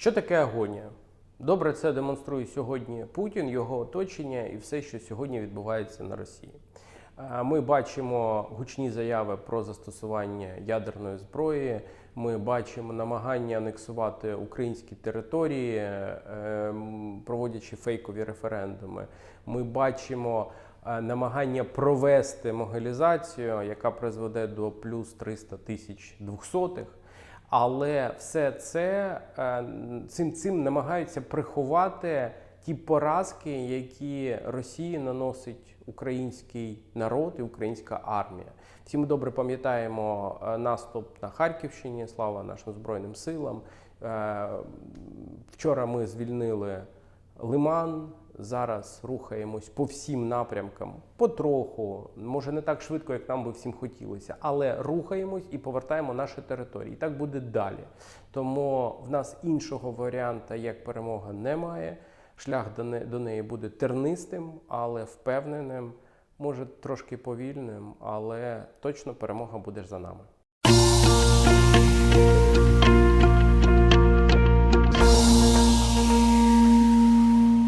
Що таке агонія? Добре, це демонструє сьогодні Путін, його оточення і все, що сьогодні відбувається на Росії. Ми бачимо гучні заяви про застосування ядерної зброї. Ми бачимо намагання анексувати українські території, е, проводячи фейкові референдуми. Ми бачимо е, намагання провести могилізацію, яка призведе до плюс 300 тисяч двохсотих. Але все це е, цим цим намагаються приховати ті поразки, які Росії наносить український народ і українська армія. Всі ми добре пам'ятаємо е, наступ на Харківщині. Слава нашим збройним силам. Е, Вчора ми звільнили Лиман. Зараз рухаємось по всім напрямкам, потроху, може не так швидко, як нам би всім хотілося, але рухаємось і повертаємо наші території. І так буде далі. Тому в нас іншого варіанта як перемога немає. Шлях до не- до неї буде тернистим, але впевненим, може трошки повільним, але точно перемога буде за нами.